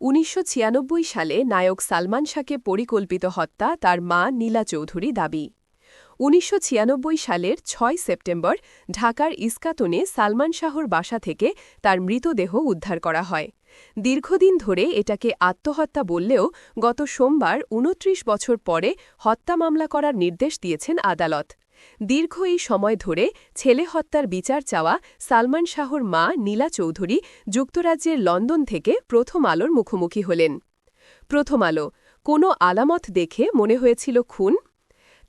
উনিশশো ছিয়ানব্বই সালে নায়ক সালমান শাহকে পরিকল্পিত হত্যা তার মা নীলা চৌধুরী দাবি। উনিশশো ছিয়ানব্বই সালের ছয় সেপ্টেম্বর ঢাকার ইস্কাতনে সালমান শাহর বাসা থেকে তার মৃতদেহ উদ্ধার করা হয়। দীর্ঘদিন ধরে এটাকে আত্মহত্যা বললেও গত সোমবার ২৯ বছর পরে হত্যা মামলা করার নির্দেশ দিয়েছেন আদালত। দীর্ঘ এই সময় ধরে ছেলে হত্যার বিচার চাওয়া সালমান শাহর মা নীলা চৌধুরী যুক্তরাজ্যের লন্ডন থেকে প্রথম আলোর মুখোমুখি হলেন। প্রথম আলো, কোনো আলামত দেখে মনে হয়েছিল খুন?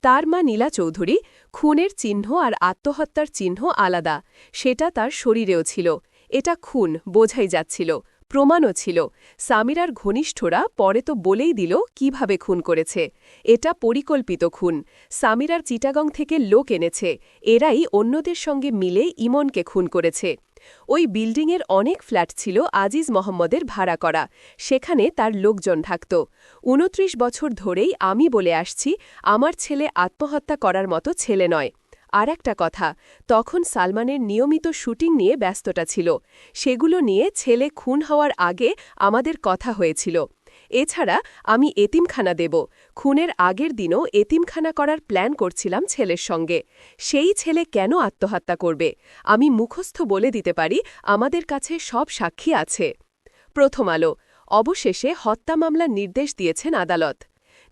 তার মা নীলা চৌধুরী খুনের চিহ্ন আর আত্মহত্যার চিহ্ন আলাদা, সেটা তার শরীরেও ছিল। এটা খুন, বোঝাই যাচ্ছিল। প্রমাণও ছিল। সামিরার ঘনিষ্ঠরা পরে তো বলেই দিল কীভাবে খুন করেছে। এটা পরিকল্পিত খুন। সামিরার চিটাগং থেকে লোক এনেছে। এরাই অন্যদের সঙ্গে মিলে ইমনকে খুন করেছে। ওই বিল্ডিংয়ের অনেক ফ্ল্যাট ছিল আজিজ মোহাম্মদের ভাড়া করা। সেখানে তার লোকজন থাকত। উনত্রিশ বছর ধরেই আমি বলে আসছি, আমার ছেলে আত্মহত্যা করার মতো ছেলে নয়। আর একটা কথা, তখন সালমানের নিয়মিত শুটিং নিয়ে ব্যস্ততা ছিল। সেগুলো নিয়ে ছেলে খুন হওয়ার আগে আমাদের কথা হয়েছিল। এছাড়া আমি এতিমখানা দেব। খুনের আগের দিনও এতিমখানা করার প্ল্যান করছিলাম ছেলের সঙ্গে। সেই ছেলে কেন আত্মহত্যা করবে? আমি মুখস্থ বলে দিতে পারি, আমাদের কাছে সব সাক্ষী আছে। প্রথম আলো। অবশেষে হত্যা মামলার নির্দেশ দিয়েছেন আদালত।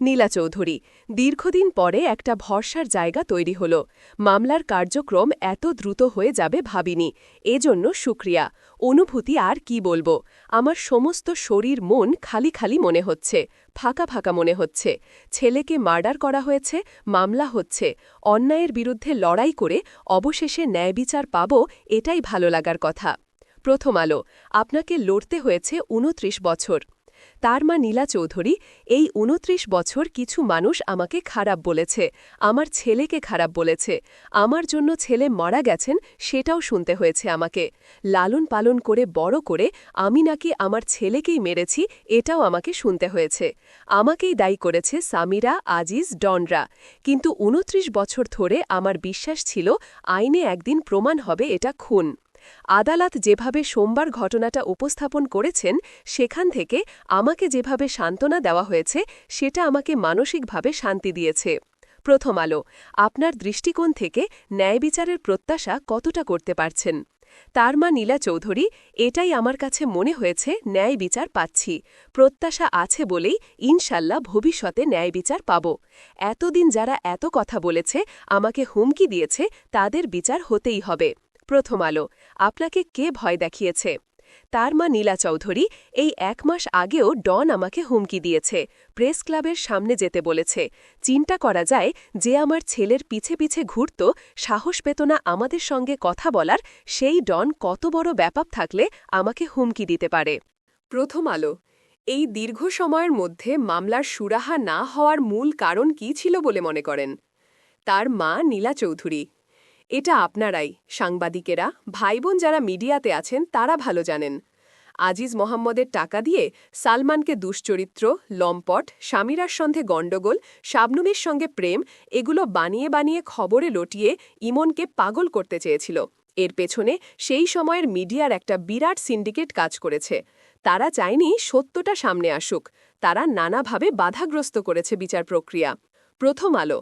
নীলা চৌধুরী। দীর্ঘদিন পরে একটা ভরসার জায়গা তৈরি হল। মামলার কার্যক্রম এত দ্রুত হয়ে যাবে ভাবিনি। এজন্য সুক্রিয়া। অনুভূতি আর কি বলব? আমার সমস্ত শরীর, মন খালি খালি মনে হচ্ছে, ফাঁকা ফাঁকা মনে হচ্ছে। ছেলেকে মার্ডার করা হয়েছে, মামলা হচ্ছে। অন্যায়ের বিরুদ্ধে লড়াই করে অবশেষে ন্যায় বিচার পাব, এটাই ভালো লাগার কথা। প্রথম আলো। আপনাকে লড়তে হয়েছে উনত্রিশ বছর। তার মা নীলা চৌধুরী, এই উনত্রিশ বছর কিছু মানুষ আমাকে খারাপ বলেছে, আমার ছেলেকে খারাপ বলেছে, আমার জন্য ছেলে মারা গেছেন সেটাও শুনতে হয়েছে আমাকে, লালন পালন করে বড় করে আমি নাকি আমার ছেলেকেই মেরেছি এটাও আমাকে শুনতে হয়েছে, আমাকেই দায়ী করেছে সামিরা, আজিজ, ডনরা, কিন্তু উনত্রিশ বছর ধরে আমার বিশ্বাস ছিল আইনে একদিন প্রমাণ হবে এটা খুন। আদালত যেভাবে সোমবার ঘটনাটা উপস্থাপন করেছেন, সেখান থেকে আমাকে যেভাবে সান্ত্বনা দেওয়া হয়েছে, সেটা আমাকে মানসিকভাবে শান্তি দিয়েছে। প্রথম আলো, আপনার দৃষ্টিকোণ থেকে ন্যায় বিচারের প্রত্যাশা কতটা করতে পারছেন? তার মা নীলা চৌধুরী, এটাই আমার কাছে মনে হয়েছে ন্যায় বিচার পাচ্ছি। প্রত্যাশা আছে বলেই ইনশাল্লাহ ভবিষ্যতে ন্যায় বিচার পাব। এতদিন যারা এত কথা বলেছে, আমাকে হুমকি দিয়েছে, তাদের বিচার হতেই হবে। প্রথম আলো। আপনাকে কে ভয় দেখিয়েছে? তার মা নীলা চৌধুরী এই এক মাস আগেও ডন আমাকে হুমকি দিয়েছে। প্রেস ক্লাবের সামনে যেতে বলেছে। চিন্তা করা যায় যে আমার ছেলের পিছে পিছে ঘুরত, সাহস পেত না আমাদের সঙ্গে কথা বলার, সেই ডন কত বড় ব্যাপার থাকলে আমাকে হুমকি দিতে পারে। প্রথম আলো। এই দীর্ঘ সময়ের মধ্যে মামলার সুরাহা না হওয়ার মূল কারণ কি ছিল বলে মনে করেন? তার মা নীলা চৌধুরী। এটা আপনারাই, সাংবাদিকেরা, ভাইবোন যারা মিডিয়াতে আছেন, তারা ভালো জানেন। আজিজ মোহাম্মদের টাকা দিয়ে সালমানকে দুশ্চরিত্র, লম্পট, স্বামীরার সন্ধে গণ্ডগোল, শাবনুমের সঙ্গে প্রেম, এগুলো বানিয়ে বানিয়ে খবরে লটিয়ে ইমনকে পাগল করতে চেয়েছিল। এর পেছনে সেই সময়ের মিডিয়ার একটা বিরাট সিন্ডিকেট কাজ করেছে। তারা চায়নি সত্যটা সামনে আসুক। তারা নানাভাবে বাধাগ্রস্ত করেছে বিচার প্রক্রিয়া। প্রথম আলো।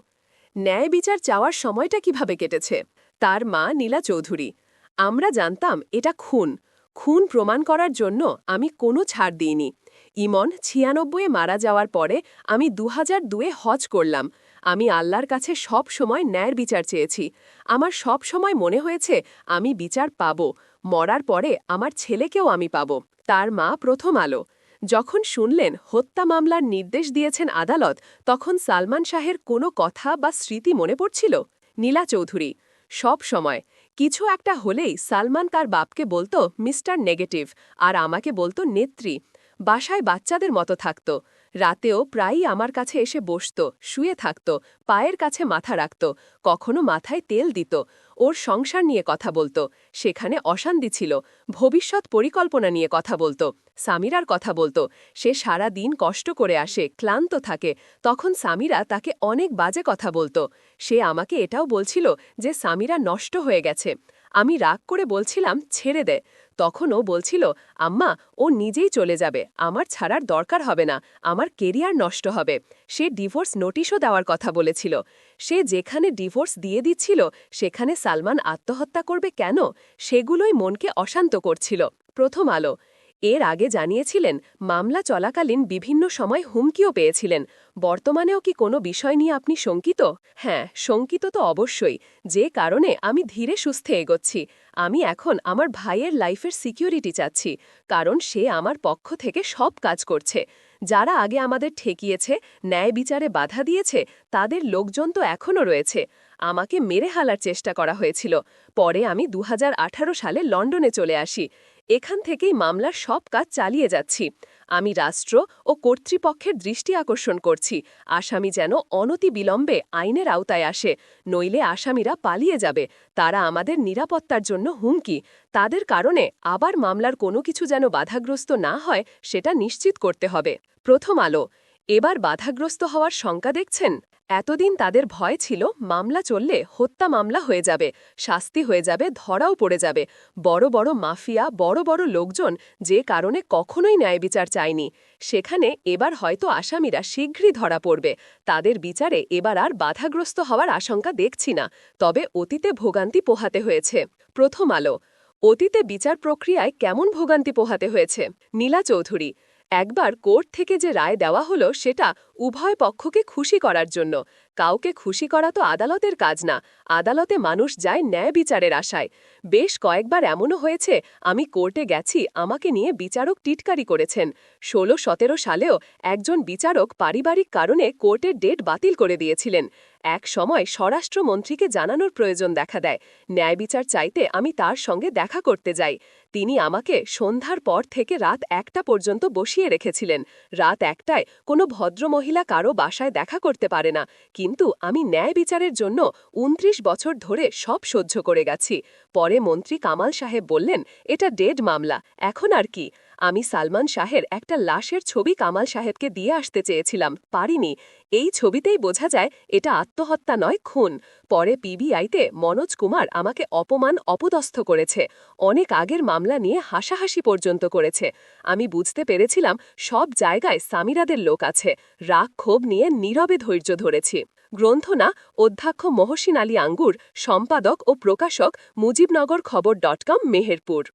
ন্যায় বিচার চাওয়ার সময়টা কীভাবে কেটেছে? তার মা নীলা চৌধুরী। আমরা জানতাম এটা খুন। খুন প্রমাণ করার জন্য আমি কোনো ছাড় দিইনি। ইমন ছিয়ানব্বইয়ে মারা যাওয়ার পরে আমি দু হাজার দুয়ে হজ করলাম। আমি আল্লাহর কাছে সব সময় ন্যায়ের বিচার চেয়েছি। আমার সব সময় মনে হয়েছে আমি বিচার পাব। মরার পরে আমার ছেলেকেও আমি পাব। তার মা প্রথম আলো। যখন শুনলেন হত্যা মামলার নির্দেশ দিয়েছেন আদালত, তখন সালমান শাহের কোনো কথা বা স্মৃতি মনে পড়ছিল? নীলা চৌধুরী। সব সময়। কিছু একটা হলেই সালমান তার বাপকে বলতো, মিস্টার নেগেটিভ আর আমাকে বলতো, নেত্রী। বাসায় বাচ্চাদের মতো থাকত। রাতেও প্রায়ই আমার কাছে এসে বসত, শুয়ে থাকত, পায়ের কাছে মাথা রাখত, কখনো মাথায় তেল দিত, ওর সংসার নিয়ে কথা বলতো, সেখানে অশান্তি ছিল, ভবিষ্যৎ পরিকল্পনা নিয়ে কথা বলতো, সামিরার কথা বলতো, সে সারা দিন কষ্ট করে আসে, ক্লান্ত থাকে, তখন সামিরা তাকে অনেক বাজে কথা বলতো, সে আমাকে এটাও বলছিল যে সামিরা নষ্ট হয়ে গেছে, আমি রাগ করে বলছিলাম, ছেড়ে দে তখন ও বলছিল, আম্মা, ও নিজেই চলে যাবে। আমার ছাড়ার দরকার হবে না। আমার কেরিয়ার নষ্ট হবে। সে ডিভোর্স নোটিশও দেওয়ার কথা বলেছিল। সে যেখানে ডিভোর্স দিয়ে দিচ্ছিল, সেখানে সালমান আত্মহত্যা করবে কেন? সেগুলোই মনকে অশান্ত করছিল। প্রথম আলো। এর আগে জানিয়েছিলেন, মামলা চলাকালীন বিভিন্ন সময় হুমকিও পেয়েছিলেন। বর্তমানেও কি কোনো বিষয় নিয়ে আপনি শঙ্কিত? হ্যাঁ শঙ্কিত তো অবশ্যই। যে কারণে আমি ধীরে সুস্থে এগোচ্ছি। আমি এখন আমার ভাইয়ের লাইফের সিকিউরিটি চাচ্ছি, কারণ সে আমার পক্ষ থেকে সব কাজ করছে। যারা আগে আমাদের ঠেকিয়েছে, ন্যায় বিচারে বাধা দিয়েছে, তাদের লোকজন তো এখনও রয়েছে। আমাকে মেরে হালার চেষ্টা করা হয়েছিল। পরে আমি দু হাজার আঠারো সালে লন্ডনে চলে আসি। এখান থেকেই মামলার সব কাজ চালিয়ে যাচ্ছি। আমি রাষ্ট্র ও কর্তৃপক্ষের দৃষ্টি আকর্ষণ করছি। আসামি যেন অনতি বিলম্বে আইনের আওতায় আসে, নইলে আসামিরা পালিয়ে যাবে। তারা আমাদের নিরাপত্তার জন্য হুমকি। তাদের কারণে আবার মামলার কোনো কিছু যেন বাধাগ্রস্ত না হয়, সেটা নিশ্চিত করতে হবে। প্রথম আলো এবার বাধাগ্রস্ত হওয়ার শঙ্কা দেখছেন? এতদিন তাদের ভয় ছিল, মামলা চললে হত্যা মামলা হয়ে যাবে, শাস্তি হয়ে যাবে, ধরাও পড়ে যাবে। বড় বড় মাফিয়া, বড় বড় লোকজন যে কারণে কখনোই ন্যায় বিচার চায়নি। সেখানে এবার হয়তো আসামিরা শীঘ্রই ধরা পড়বে। তাদের বিচারে এবার আর বাধাগ্রস্ত হওয়ার আশঙ্কা দেখছি না, তবে অতীতে ভোগান্তি পোহাতে হয়েছে। প্রথম আলো, অতীতে বিচার প্রক্রিয়ায় কেমন ভোগান্তি পোহাতে হয়েছে? নীলা চৌধুরী একবার কোর্ট থেকে যে রায় দেওয়া হলো সেটা উভয় পক্ষকে খুশি করার জন্য। কাউকে খুশি করা তো আদালতের কাজ না, আদালতে মানুষ যায় ন্যায় বিচারের আশায়। বেশ কয়েকবার এমনও হয়েছে, আমি কোর্টে গেছি, আমাকে নিয়ে বিচারক টিটকারি করেছেন। ষোলো সতেরো সালেও একজন বিচারক পারিবারিক কারণে কোর্টের ডেট বাতিল করে দিয়েছিলেন। এক সময় স্বরাষ্ট্রমন্ত্রীকে জানানোর প্রয়োজন দেখা দেয়। ন্যায় বিচার চাইতে আমি তার সঙ্গে দেখা করতে যাই। তিনি আমাকে সন্ধ্যার পর থেকে রাত একটা পর্যন্ত বসিয়ে রেখেছিলেন। রাত একটায় কোনো ভদ্রমহিলা কারও বাসায় দেখা করতে পারে না। কিন্তু আমি ন্যায় বিচারের জন্য উনত্রিশ বছর ধরে সব সহ্য করে গেছি। পরে মন্ত্রী কামাল সাহেব বললেন, এটা ডেড মামলা। এখন আর কি? আমি সালমান শাহের একটা লাশের ছবি কামাল সাহেবকে দিয়ে আসতে চেয়েছিলাম। পারিনি। এই ছবিতেই বোঝা যায়, এটা আত্মহত্যা নয়, খুন। পরে পিবিআইতে মনোজ কুমার আমাকে অপমান অপদস্থ করেছে। অনেক আগের মামলা নিয়ে হাসাহাসি পর্যন্ত করেছে। আমি বুঝতে পেরেছিলাম সব জায়গায় সামিরাদের লোক আছে। রাগ ক্ষোভ নিয়ে নীরবে ধৈর্য ধরেছি। গ্রন্থনা, অধ্যক্ষ মহসিন আলী আঙ্গুর, সম্পাদক ও প্রকাশক মুজিবনগর খবর ডট কম, মেহেরপুর।